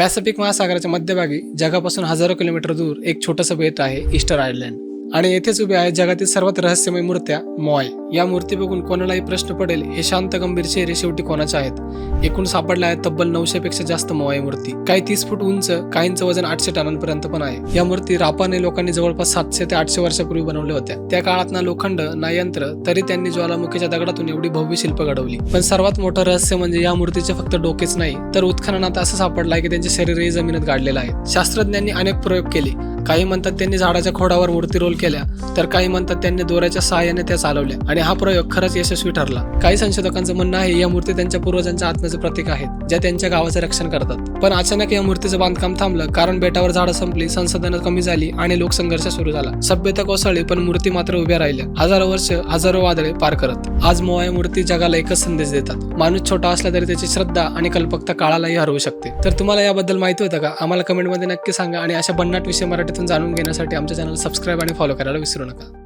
Pacific महासागराच्या मध्यभागी जगापासून हजारो किलोमीटर दूर एक छोटंसं बेट आहे ईस्टर आयलँड आणि येथेच उभे आहेत जगातील सर्वात रहस्यमय मूर्त्या मॉय. या मूर्ती बघून कोणालाही प्रश्न पडेल हे शांत गंभीर चेहरे शेवटी कोणाचे आहेत? एकूण सापडल्या आहेत तब्बल नऊशे पेक्षा जास्त मॉय मूर्ती. काही तीस फूट उंच काहींचं वजन आठशे टनांपर्यंत पण आहे. या मूर्ती रापाने लोकांनी जवळपास सातशे ते आठशे वर्षापूर्वी बनवल्या होत्या. त्या काळात ना लोखंड ना यंत्र तरी त्यांनी ज्वालामुखीच्या दगडातून एवढी भव्य शिल्प घडवली. पण सर्वात मोठं रहस्य म्हणजे या मूर्तीचे फक्त डोकेच नाही तर उत्खननात असं सापडलं आहे की त्यांचे शरीरही जमिनीत गाडलेलं आहे. शास्त्रज्ञांनी अनेक प्रयोग केले. काही म्हणतात त्यांनी झाडाच्या खोडावर मूर्ती रोल केल्या तर काही म्हणतात त्यांनी दोऱ्याच्या सहाय्याने त्या चालवल्या. आणि हा प्रयोग खरंच यशस्वी ठरला. काही संशोधकांचं म्हणणं आहे या मूर्ती त्यांच्या पूर्वजांच्या आत्म्याचं प्रतीक आहेत ज्या त्यांच्या गावाचं रक्षण करतात. पण अचानक या मूर्तीचं बांधकाम थांबलं कारण बेटावर झाडं संपली संसाधनं कमी झाली आणि लोकसंघर्ष सुरू झाला. सभ्यता कोसळली पण मूर्ती मात्र उभ्या राहिल्या. हजारो वर्ष हजारो वादळे पार करत. आज मोवाया मूर्ती जगाला एकच संदेश देतात. माणूस छोटा असला तरी त्याची श्रद्धा आणि कल्पकता काळालाही हरवू शकते. तर तुम्हाला याबद्दल माहिती होतं का? आम्हाला कमेंटमध्ये नक्की सांगा आणि अशा भन्नाट विषय मराठी मराठीतून जाणून घेण्यासाठी आमच्या चॅनल सबस्क्राईब आणि फॉलो करायला विसरू नका.